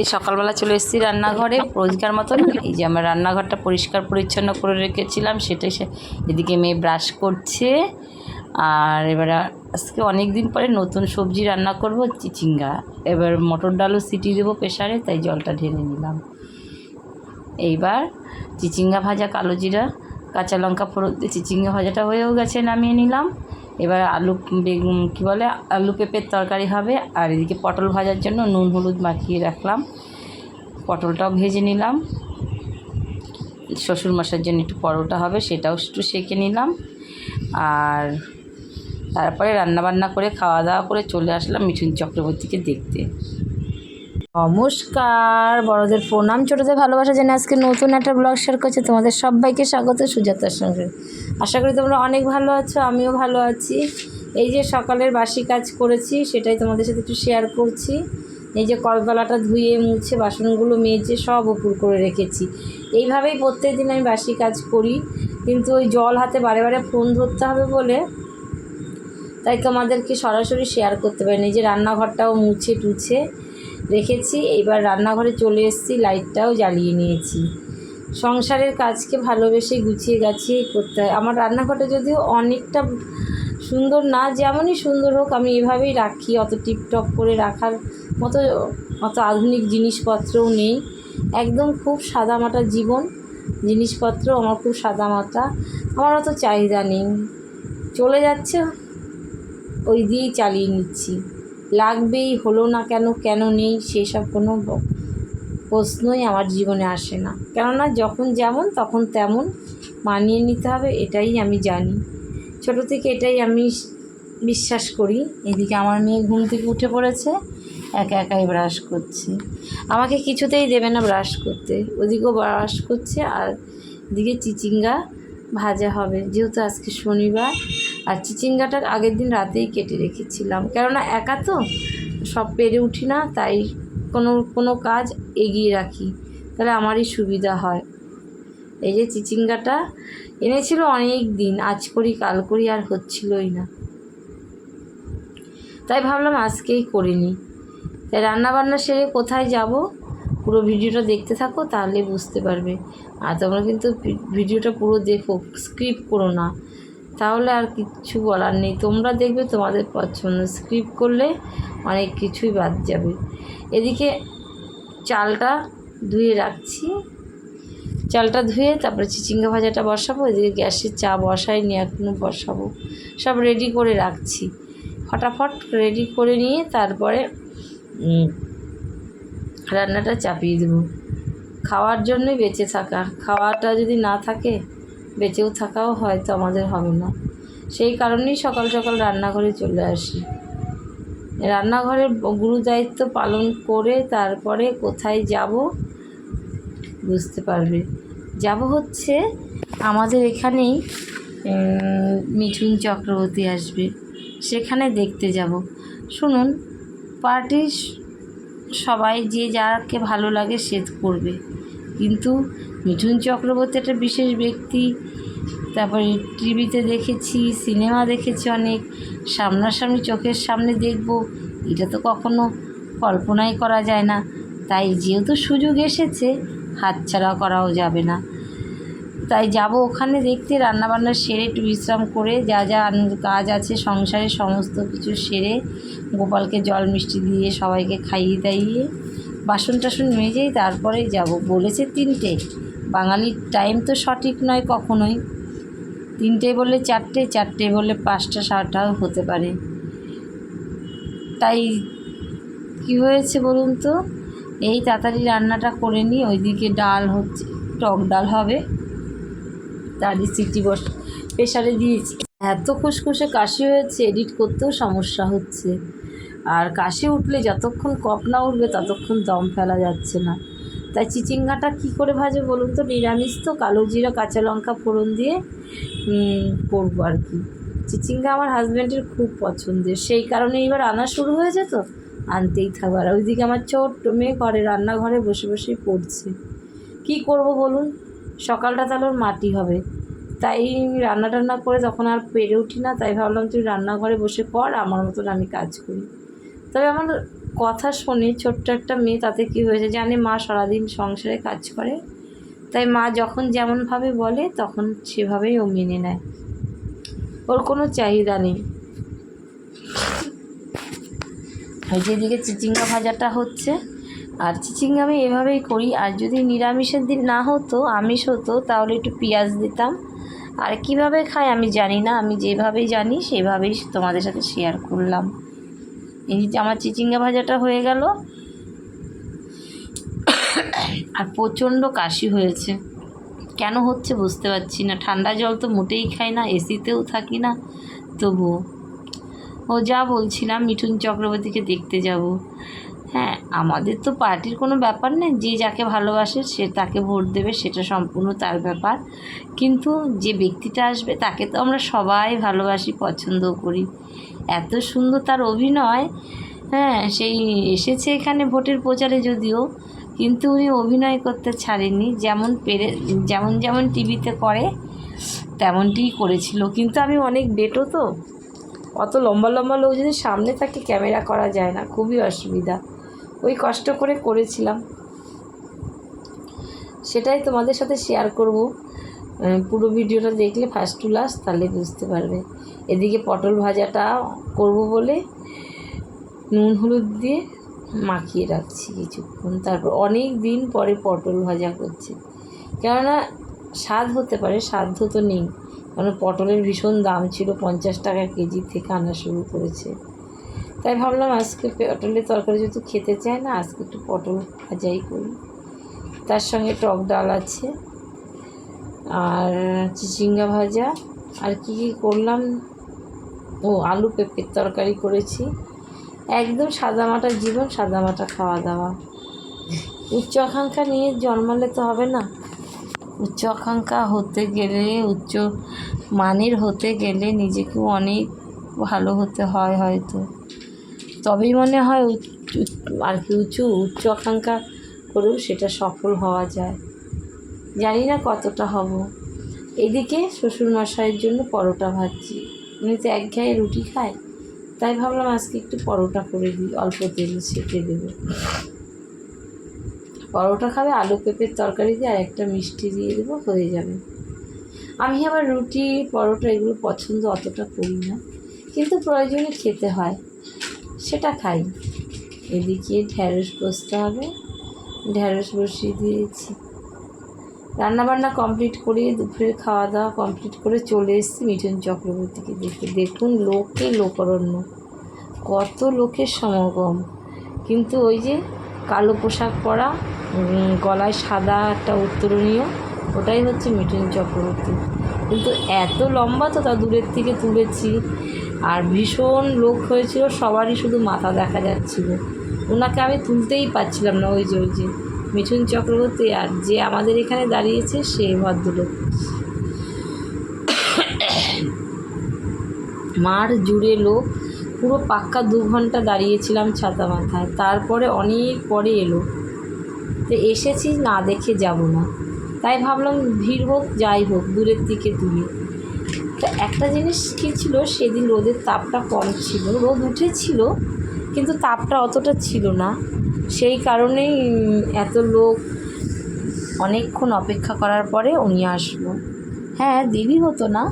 যে সকালবেলা চলে এসেছি রান্নাঘরে রোজকার মতন। এই যে আমার রান্নাঘরটা পরিষ্কার পরিচ্ছন্ন করে রেখেছিলাম, সেটাই সে এদিকে মেয়ে ব্রাশ করছে। আর এবার আজকে অনেক দিন পরে নতুন সবজি রান্না করব, চিচিঙ্গা। এবার মটর ডালও সিটি দেবো প্রেশারে তাই জলটা ঢেলে নিলাম। এইবার চিচিঙ্গা ভাজা কালো জিরা কাঁচা লঙ্কা ফোড়ন চিচিঙ্গা ভাজাটা হয়েও গেছে, নামিয়ে নিলাম। এবার আলু বেগুন, কী বলে, আলু পেঁপের তরকারি হবে, আর এদিকে পটল ভাজার জন্য নুন হলুদ মাখিয়ে রাখলাম। পটলটাও ভেজে নিলাম। শ্বশুর মশার জন্য একটু পরোটা হবে, সেটাও একটু সেঁকে নিলাম। আর তারপরে রান্নাবান্না করে, খাওয়া দাওয়া করে চলে আসলাম মিঠুন চক্রবর্তীকে দেখতে। নমস্কার, বড়দের প্রণাম, ছোটোদের ভালোবাসা জেনে আজকে নতুন একটা ব্লগ শেয়ার করছে। তোমাদের সবাইকে স্বাগত সুজাতার সঙ্গে। আশা করি তোমরা অনেক ভালো আছো, আমিও ভালো আছি। এই যে সকালের বাসি কাজ করেছি, সেটাই তোমাদের সাথে একটু শেয়ার করছি। এই যে কলতলাটা ধুয়ে, মুছে, বাসনগুলো মেজে, সব উপর করে রেখেছি। এইভাবেই প্রত্যেক দিন আমি বাসি কাজ করি। কিন্তু ওই জল হাতে বারে বারে ফোন ধরতে হবে বলে তাই তোমাদেরকে সরাসরি শেয়ার করতে পারিনি। নিজে রান্নাঘরটাও মুছে টুছে রেখেছি এইবার রান্নাঘরে চলে এসেছি, লাইটটাও জ্বালিয়ে নিয়েছি। সংসারের কাজকে ভালোবেসে গুছিয়ে গাছিয়ে করতে হয়। আমার রান্নাঘরটা যদিও অনেকটা সুন্দর না, যেমনই সুন্দর হোক, আমি এভাবেই রাখি। অত টিপটপ করে রাখার মতো, অত আধুনিক জিনিসপত্রও নেই। একদম খুব সাদামাটা জীবন, জিনিসপত্র আমার খুব সাদামাটা। আমার অত চাহিদা নেই। চলে যাচ্ছে, ওই দিয়েই চালিয়ে নিচ্ছি। লাগবেই, হলো না কেন কেন নেই, সেসব কোনো প্রশ্নই আমার জীবনে আসে না। কেননা যখন যেমন, তখন তেমন মানিয়ে নিতে হবে, এটাই আমি জানি। ছোটো থেকে এটাই আমি বিশ্বাস করি। এদিকে আমার মেয়ে ঘুম থেকে উঠে পড়েছে, একা একাই ব্রাশ করছে। আমাকে কিছুতেই দেবে না ব্রাশ করতে। ওদিকেও ব্রাশ করছে আর এদিকে চিচিঙ্গা ভাজা হবে। যেহেতু আজকে শনিবার আর চিচিঙ্গাটা আগের দিন রাতেই কেটে রেখেছিলাম। কেননা একা তো সব পেরে উঠি না, তাই কোনো কোনো কাজ এগিয়ে রাখি, তাহলে আমারই সুবিধা হয়। এই যে চিচিঙ্গাটা এনেছিল অনেক দিন, আজ করি, কাল করি, আর হচ্ছিলই না। তাই ভাবলাম আজকেই করে নিই। তাই রান্নাবান্না সেরে কোথায় যাব? পুরো ভিডিওটা দেখতে থাকো, তাহলে বুঝতে পারবে। আর তোমরা কিন্তু ভিডিওটা পুরো দেখো স্ক্রিপ করো না। তাহলে আর কিচ্ছু বলার নেই। তোমরা দেখবে তোমাদের পছন্দ। স্ক্রিপ করলে অনেক কিছুই বাদ যাবে। এদিকে চালটা ধুয়ে রাখছি। চালটা ধুয়ে তারপরে চিচিঙ্গা ভাজাটা বসাবো। এদিকে গ্যাসের চা বসাইনি এখনও বসাবো। সব রেডি করে রাখছি। ফটাফট রেডি করে নিয়ে তারপরে রান্নাটা চাপিয়ে দেবো। খাওয়ার জন্যই বেঁচে থাকা। খাওয়াটা যদি না থাকে বেঁচেও থাকাও হয়তো আমাদের হবে না। সেই কারণেই সকাল সকাল রান্নাঘরে চলে আসি। রান্নাঘরের গুরু দায়িত্ব পালন করে তারপরে কোথায় যাব বুঝতে পারবে। যাব হচ্ছে আমাদের এখানেই মিঠুন চক্রবর্তী আসবে। সেখানে দেখতে যাব। শুনুন, পার্টির সবাই যে যাকে ভালো লাগে সে করবে। কিন্তু মিঠুন চক্রবর্তী একটা বিশেষ ব্যক্তি। তারপরে টিভিতে দেখেছি, সিনেমা দেখেছি অনেক। সামনাসামনি চোখের সামনে দেখব, এটা তো কখনো কল্পনাই করা যায় না। তাই যেহেতু সুযোগ এসেছে হাতছাড়া করাও যাবে না। তাই যাব ওখানে দেখতে, রান্নাবান্না সেরে একটু বিশ্রাম করে যা যা কাজ আছে, সংসারে সমস্ত কিছু সেরে গোপালকে জল মিষ্টি দিয়ে সবাইকে খাইয়ে দাইয়ে বাসন টাসন মেজেই তারপরেই যাব। বলেছে তিনটে। বাঙালির টাইম তো সঠিক নয় কখনোই। তিনটে বললে চারটে চারটে বললে পাঁচটা, সাতটাও হতে পারে। তাই কি হয়েছে বলুন তো? এই তাড়াতাড়ি রান্নাটা করে নিই, ওইদিকে ডাল হচ্ছে, টক ডাল হবে। তারই সিটি বস প্রেশারে দিয়েছি। এত খুসখুসে কাশি হয়েছে, এডিট করতেও সমস্যা হচ্ছে। আর কাশি উঠলে যতক্ষণ কপ না উঠবে ততক্ষণ দম ফেলা যাচ্ছে না। তাই চিচিঙ্গাটা কি করে ভাজে বলুন তো? নিরামিষ তো, কালো জিরা, কাঁচা লঙ্কা ফোড়ন দিয়ে করব আর কি। চিচিঙ্গা আমার হাজব্যান্ডের খুব পছন্দের। সেই কারণে এবার আনা শুরু হয়েছে তো, আনতেই থাকবে। আর ওইদিকে আমার ছোট্ট মেয়ে ঘরে, রান্নাঘরে বসে বসেই পড়ছে। কি করব বলুন? সকালটা তাহলে ওর মাটি হবে। তাই রান্না টান্না করে তখন আর পেরে উঠি না, তাই ভাবলাম তুই রান্নাঘরে বসে কর, আমার মতন আমি কাজ করি। তবে আমার কথা শোনে, ছোট্ট একটা মেয়ে, তাতে কি হয়েছে জানে মা সারাদিন সংসারে কাজ করে। তাই মা যখন যেমনভাবে বলে, তখন সেভাবেই ও মেনে নেয়। ওর কোনো চাহিদা নেই। ওই যেদিকে চিচিঙ্গা ভাজাটা হচ্ছে, আর চিচিঙ্গা আমি এভাবেই করি। আর যদি নিরামিষের দিন না হতো, আমিষ হতো, তাহলে একটু পেঁয়াজ দিতাম। আর কীভাবে খাই আমি জানি না, আমি যেভাবেই জানি, সেভাবেই তোমাদের সাথে শেয়ার করলাম। এই যে আমার চিচিঙ্গা ভাজাটা হয়ে গেল। আর প্রচণ্ড কাশি হয়েছে। কেন হচ্ছে বুঝতে পারছি না। ঠান্ডা জল তো মোটেই খাই না, এসিতেও থাকি না। তবুও ও যা বলছিলাম, মিঠুন চক্রবর্তীকে দেখতে যাব। হ্যাঁ আমাদের তো পার্টির কোনো ব্যাপার নেই। যে যাকে ভালোবাসে, সে তাকে ভোট দেবে, সেটা সম্পূর্ণ তার ব্যাপার। কিন্তু যে ব্যক্তিটা আসবে, তাকে তো আমরা সবাই ভালোবাসি পছন্দ করি। এত সুন্দর তার অভিনয়। হ্যাঁ সেই এসেছে এখানে ভোটের প্রচারে যদিও, কিন্তু উনি অভিনয় করতে ছাড়েননি। যেমন পেরে, যেমন যেমন টিভিতে করে, তেমনটিই করেছিল। কিন্তু আমি অনেক বেটো তো, অত লম্বা লম্বা লোক যদি সামনে থাকে ক্যামেরা করা যায় না, খুবই অসুবিধা। ওই কষ্ট করে করেছিলাম। সেটাই তোমাদের সাথে শেয়ার করব। পুরো ভিডিওটা দেখলে ফার্স্ট টু লাস্ট তাহলে বুঝতে পারবে। এদিকে পটল ভাজাটা করব বলে নুন হলুদ দিয়ে মাখিয়ে রাখছি কিছুক্ষণ। তারপর অনেক দিন পরে পটল ভাজা করছি। কেননা স্বাদ হতে পারে, সাধ্য তো নেই। কারণ পটলের ভীষণ দাম ছিল, পঞ্চাশ টাকা কেজি থেকে আনা শুরু করেছে। তাই ভাবলাম আজকে পটলের তরকারি যেহেতু খেতে চায় না, আজকে একটু পটল ভাজাই করি। তার সঙ্গে টক ডাল আছে। আর চিচিঙ্গা ভাজা। আর কি কী করলাম? ও, আলু পেঁপের তরকারি করেছি। একদম সাদামাটা জীবন সাদামাটা খাওয়া দাওয়া। উচ্চ আকাঙ্ক্ষা নিয়ে জন্মালে তো হবে না। উচ্চ আকাঙ্ক্ষা হতে গেলে, উচ্চ মানের হতে গেলে নিজেকেও অনেক ভালো হতে হয় হয়তো। তবেই মনে হয় আর কি উঁচু উচ্চ আকাঙ্ক্ষা করেও সেটা সফল হওয়া যায়। জানি না কতটা হব। এদিকে শ্বশুরমশাইয়ের জন্য পরোটা ভাজছি। উনি তো এক ঘায়ে রুটি খায়, তাই ভাবলাম আজকে একটু পরোটা করে দিই, অল্প তেল সেঁকে দেবো। পরোটা খাবে, আলু পেঁপের তরকারি দিয়ে আর একটা মিষ্টি দিয়ে দেবো, হয়ে যাবে। আমি আবার রুটি, পরোটা এগুলো পছন্দ অতটা করি না, কিন্তু প্রয়োজনে খেতে হয়, সেটা খাই। এদিকে ঢ্যাঁড়স বসতে হবে ঢ্যাঁড়স বসিয়ে দিয়েছি। রান্নাবান্না কমপ্লিট করে দুপুরের খাওয়া দাওয়া কমপ্লিট করে চলে এসেছি মিঠুন চক্রবর্তীকে দেখে দেখুন লোকে লোকরণ্য। কত লোকের সমাগম। কিন্তু ওই যে কালো পোশাক পরা গলায় সাদা একটা উত্তরণীয় ওটাই হচ্ছে মিঠুন চক্রবর্তী। কিন্তু এত লম্বা তো তা দূরের থেকে তুলেছি। আর ভীষণ লোক হয়েছিল, সবারই শুধু মাথা দেখা যাচ্ছিল। ওনাকে আমি তুলতেই পারছিলাম না ওই যে ওই যে। মিঠুন চক্রবর্তী আর যে আমাদের এখানে দাঁড়িয়েছে সে ভদ্রলোক। মার জুড়ে লোক, পুরো পাক্কা দু ঘণ্টা দাঁড়িয়েছিলাম ছাতা মাথায়, তারপরে অনেক পরে এলো। তো এসেছি, না দেখে যাব না। তাই ভাবলাম ভিড় হোক, যাই হোক, দূরের দিকে তুলি। তো একটা জিনিস কী ছিল, সেদিন রোদের তাপটা কম ছিল। রোদ উঠেছিল, কিন্তু তাপটা অতটা ছিল না। সেই কারণেই এত লোক অনেকক্ষণ অপেক্ষা করার পরে উনি আসলো। হ্যাঁ দেরি হতো না।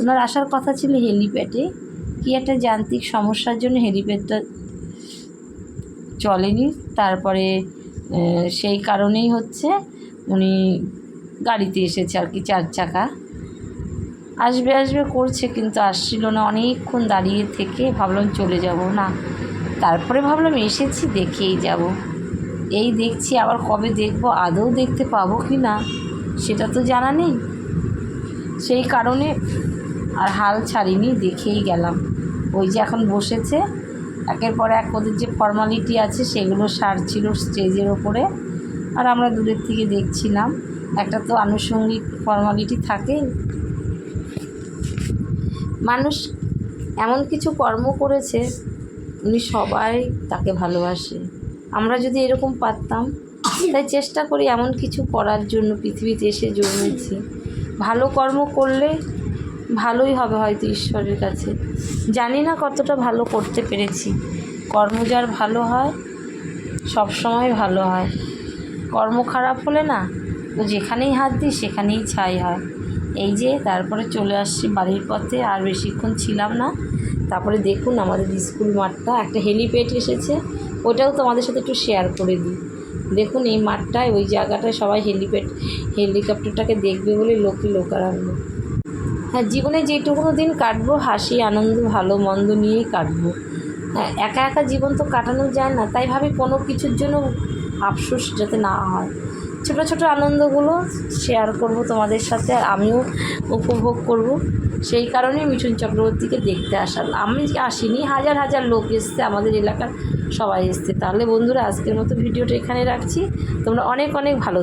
ওনার আসার কথা ছিল হেলিপ্যাডে। কি একটা যান্ত্রিক সমস্যার জন্য হেলিপ্যাডটা চলেনি। তারপরে সেই কারণেই হচ্ছে উনি গাড়িতে এসেছে আর কি, চার চাকা। আসবে আসবে, করছে, কিন্তু আসছিল না। অনেকক্ষণ দাঁড়িয়ে থেকে ভাবলাম চলে যাব। না তারপরে ভাবলাম এসেছি, দেখেই যাব। এই দেখছি, আবার কবে দেখব, আদৌ দেখতে পাবো কি না, সেটা তো জানা নেই। সেই কারণে আর হাল ছাড়িনি, দেখেই গেলাম। ওই যে এখন বসেছে, একের পর এক ওদের যে ফর্মালিটি আছে, সেগুলো সারছিল স্টেজের ওপরে। আর আমরা দূরের থেকে দেখছিলাম, একটা তো আনুষঙ্গিক ফর্মালিটি থাকেই মানুষ এমন কিছু কর্ম করেছে উনি সবাই তাকে ভালোবাসে। আমরা যদি এরকম পারতাম, তাই চেষ্টা করি এমন কিছু করার জন্য পৃথিবীতে এসে জন্মেছি। ভালো কর্ম করলে ভালোই হবে হয়তো ঈশ্বরের কাছে। জানি না কতটা ভালো করতে পেরেছি। কর্ম যার ভালো হয় সব সময় ভালো হয়। কর্ম খারাপ হলে না তো যেখানেই হাত দিই, সেখানেই ছাই হয়। এই যে, তারপরে চলে আসছি বাড়ির পথে, আর বেশিক্ষণ ছিলাম না। তারপরে দেখুন আমাদের স্কুল মাঠটা, একটা হেলিপ্যাড এসেছে, ওটাও তোমাদের সাথে একটু শেয়ার করে দিই। দেখুন এই মাঠটায়, ওই জায়গাটায় সবাই হেলিপ্যাড হেলিকপ্টারটাকে দেখবে বলে লোকে লোকারণ্য হ্যাঁ জীবনে যেটুকুনো দিন কাটবো, হাসি, আনন্দ, ভালো, মন্দ নিয়েই কাটবো। হ্যাঁ একা একা জীবন তো কাটানো যায় না, তাই ভাবি কোনো কিছুর জন্য আফসোস যাতে না হয়। ছোটো ছোটো আনন্দগুলো শেয়ার করব তোমাদের সাথে আর আমিও উপভোগ করব। সেই কারণেই মিঠুন চক্রবর্তীকে দেখতে আসার আমি আসিনি, হাজার হাজার লোক এসছে, আমাদের এলাকার সবাই এসছে। তাহলে বন্ধুরা, আজকের মতো ভিডিওটা এখানে রাখছি। তোমরা অনেক অনেক ভালো।